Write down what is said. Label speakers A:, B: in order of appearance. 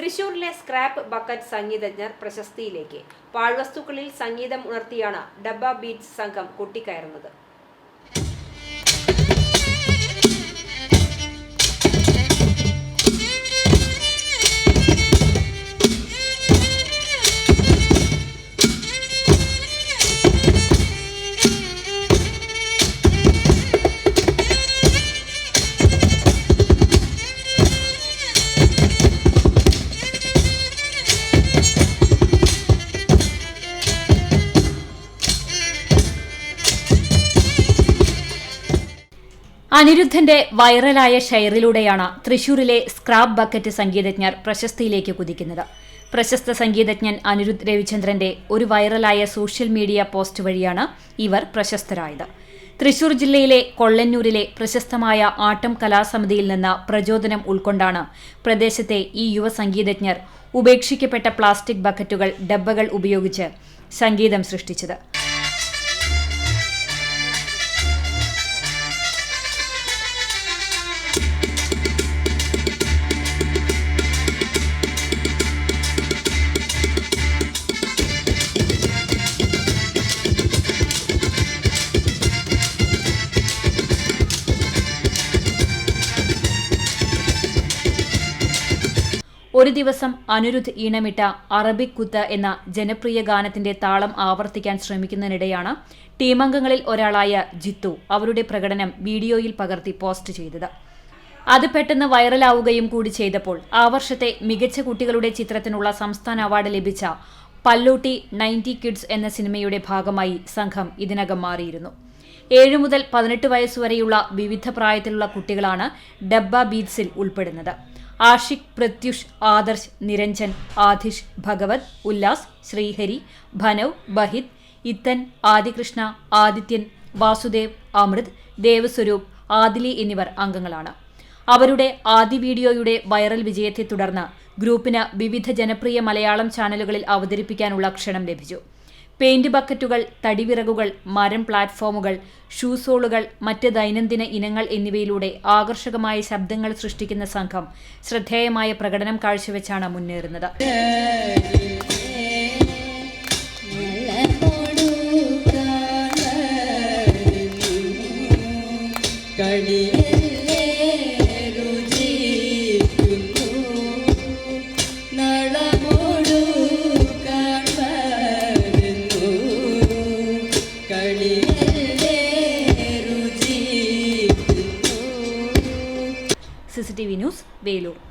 A: തൃശൂരിലെ scrap bucket സംഗീതജ്ഞർ പ്രശസ്തിയിലേക്ക്. പാഴ്വസ്തുക്കളിൽ സംഗീതം ഉണർത്തിയാണ് dabba beats സംഘം കൊട്ടിക്കയറുന്നത്.
B: അനിരുദ്ധന്റെ വൈറലായ ഷെയറിലൂടെയാണ് തൃശൂരിലെ സ്ക്രാപ്പ് ബക്കറ്റ് സംഗീതജ്ഞർ പ്രശസ്തിയിലേക്ക് കുതിക്കുന്നത്. പ്രശസ്ത സംഗീതജ്ഞൻ അനിരുദ്ധ് രവിചന്ദ്രന്റെ ഒരു വൈറലായ സോഷ്യൽ മീഡിയ പോസ്റ്റ് വഴിയാണ് ഇവർ പ്രശസ്തരായത്. തൃശൂർ ജില്ലയിലെ കൊള്ളന്നൂരിലെ പ്രശസ്തമായ ആട്ടം കലാസമിതിയിൽ നിന്ന് പ്രചോദനം ഉൾക്കൊണ്ടാണ് പ്രദേശത്തെ ഈ യുവ സംഗീതജ്ഞർ ഉപേക്ഷിക്കപ്പെട്ട പ്ലാസ്റ്റിക് ബക്കറ്റുകൾ ഡബ്ബകൾ ഉപയോഗിച്ച് സംഗീതം സൃഷ്ടിച്ചത്. ഒരു ദിവസം അനിരുദ്ധ് ഈണമിട്ട അറബിക് കുത്ത് എന്ന ജനപ്രിയ ഗാനത്തിന്റെ താളം ആവർത്തിക്കാൻ ശ്രമിക്കുന്നതിനിടെയാണ് ടീമംഗങ്ങളിൽ ഒരാളായ ജിത്തു അവരുടെ പ്രകടനം വീഡിയോയിൽ പകർത്തി പോസ്റ്റ് ചെയ്തത്. അത് പെട്ടെന്ന് വൈറലാവുകയും കൂടി ചെയ്തപ്പോൾ ആ വർഷത്തെ മികച്ച കുട്ടികളുടെ ചിത്രത്തിനുള്ള സംസ്ഥാന അവാർഡ് ലഭിച്ച പല്ലൂട്ടി നയന്റി കിഡ്സ് എന്ന സിനിമയുടെ ഭാഗമായി സംഘം ഇതിനകം മാറിയിരുന്നു. ഏഴ് മുതൽ പതിനെട്ട് വയസ്സുവരെയുള്ള വിവിധ പ്രായത്തിലുള്ള കുട്ടികളാണ് ഡബ്ബ ബീറ്റ്സിൽ ഉൾപ്പെടുന്നത്. ആഷിഖ് പ്രത്യുഷ് ആദർശ് നിരഞ്ജൻ ആധിഷ് ഭഗവത് ഉല്ലാസ് ശ്രീഹരി ഭനവ് ബഹിത് ഇത്തൻ ആദികൃഷ്ണ ആദിത്യൻ വാസുദേവ് അമൃത് ദേവസ്വരൂപ് ആദിലി എന്നിവർ അംഗങ്ങളാണ്. അവരുടെ ആദ്യ വീഡിയോയുടെ വൈറൽ വിജയത്തെ തുടർന്ന് ഗ്രൂപ്പിന് വിവിധ ജനപ്രിയ മലയാളം ചാനലുകളിൽ അവതരിപ്പിക്കാനുള്ള ക്ഷണം ലഭിച്ചു. പെയിന്റ് ബക്കറ്റുകൾ തടിവിറകുകൾ മരം പ്ലാറ്റ്ഫോമുകൾ ഷൂസോളുകൾ മറ്റ് ദൈനംദിന ഇനങ്ങൾ എന്നിവയിലൂടെ ആകർഷകമായ ശബ്ദങ്ങൾ സൃഷ്ടിക്കുന്ന സംഘം ശ്രദ്ധേയമായ പ്രകടനം കാഴ്ചവെച്ചാണ് മുന്നേറുന്നത്. CCTV news Velur